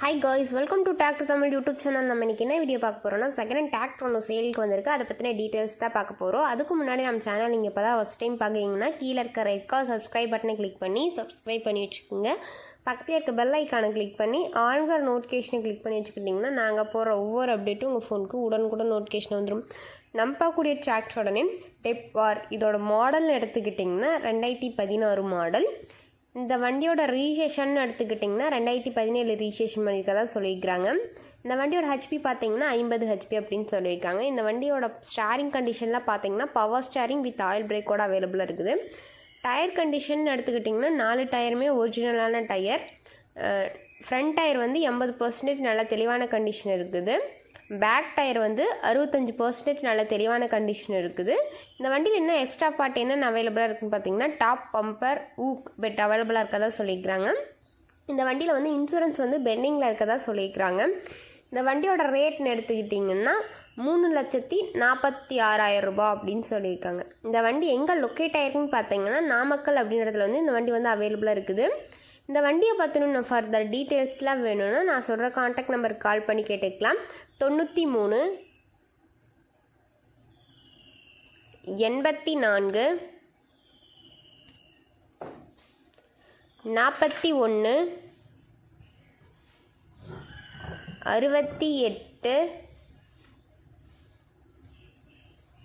Hi guys welcome to tractor Tamil YouTube channel நம்ம இன்றைக்கி என்ன வீடியோ பார்க்க போகிறோம்னா செகண்ட் ஹேண்ட் டிராக்டர் ஒன்று சேலுக்கு வந்திருக்கு. அதை பற்றின டீட்டெயில்ஸ் தான் பார்க்க போகிறோம் அதுக்கு முன்னாடி நம்ம சேனல் நீங்கள் இப்போ தான் ஃபஸ்ட் டைம் பார்க்குறீங்கன்னா கீழே இருக்க ரெட் கார் சப்ஸ்கிரைப் பட்டனை கிளிக் பண்ணி சப்ஸ்கிரைப் பண்ணி வச்சுக்கோங்க. பக்கத்தில் இருக்க பெல் ஐக்கானை கிளிக் பண்ணி ஆன்கர் நோட்டிஃபிகேஷனை கிளிக் பண்ணி வச்சுக்கிட்டிங்கன்னா நாங்கள் போகிற ஒவ்வொரு அப்டேட்டும் உங்கள் ஃபோனுக்கு உடனுக்குடன் நோட்டிஃபிகேஷன் வந்துடும் நம்ம பார்க்கக்கூடிய டிராக்டரோட நேம் டெப் வார் இதோட மாடல்னு எடுத்துக்கிட்டிங்கன்னா ரெண்டாயிரத்தி பதினாறு மாடல் இந்த வண்டியோட ரீசேஷன் எடுத்துக்கிட்டிங்கன்னா ரெண்டாயிரத்தி பதினேழு ரீசேஷன் பண்ணியிருக்கதா சொல்லியிருக்கிறாங்க. இந்த வண்டியோட ஹெச்பி பார்த்தீங்கன்னா ஐம்பது ஹெச்பி அப்படின்னு சொல்லியிருக்காங்க. இந்த வண்டியோட ஸ்டாரிங் கண்டிஷன்லாம் பார்த்தீங்கன்னா பவர் ஸ்டாரிங் வித் ஆயில் பிரேக்கோட அவைலபிளாக இருக்குது. டயர் கண்டிஷன் எடுத்துக்கிட்டிங்கன்னா நாலு டயருமே ஒரிஜினலான டயர் ஃப்ரண்ட் டயர் வந்து எண்பது பர்சன்டேஜ் நல்லா தெளிவான கண்டிஷன் இருக்குது. பேக் டயர் வந்து அறுபத்தஞ்சு பர்சன்டேஜ் நல்ல தெளிவான கண்டிஷன் இருக்குது. இந்த வண்டியில் என்ன எக்ஸ்ட்ரா பார்ட் என்னென்ன அவைலபிளாக இருக்குன்னு பார்த்தீங்கன்னா டாப் பம்பர் ஊக் பெட் அவைலபிளாக இருக்கதா சொல்லியிருக்கிறாங்க. இந்த வண்டியில் வந்து இன்சூரன்ஸ் வந்து பெண்டிங்கில் இருக்கதா சொல்லியிருக்கிறாங்க. இந்த வண்டியோட ரேட்னு எடுத்துக்கிட்டிங்கன்னா மூணு லட்சத்தி நாற்பத்தி ஆறாயிரம் ரூபாய் அப்படின்னு சொல்லியிருக்காங்க. இந்த வண்டி எங்கே லொக்கேட் ஆயிருக்குன்னு பார்த்தீங்கன்னா நாமக்கல் அப்படின்றதுல வந்து இந்த வண்டி வந்து அவைலபிளாக இருக்குது. இந்த வண்டியை பற்றின ஃபர்தர் டீட்டெயில்ஸ்லாம் வேணும்னா நான் சொல்கிற காண்டாக்ட் நம்பருக்கு கால் பண்ணி கேட்டுக்கலாம். தொண்ணூற்றி மூணு எண்பத்தி நான்கு நாற்பத்தி ஒன்று அறுபத்தி எட்டு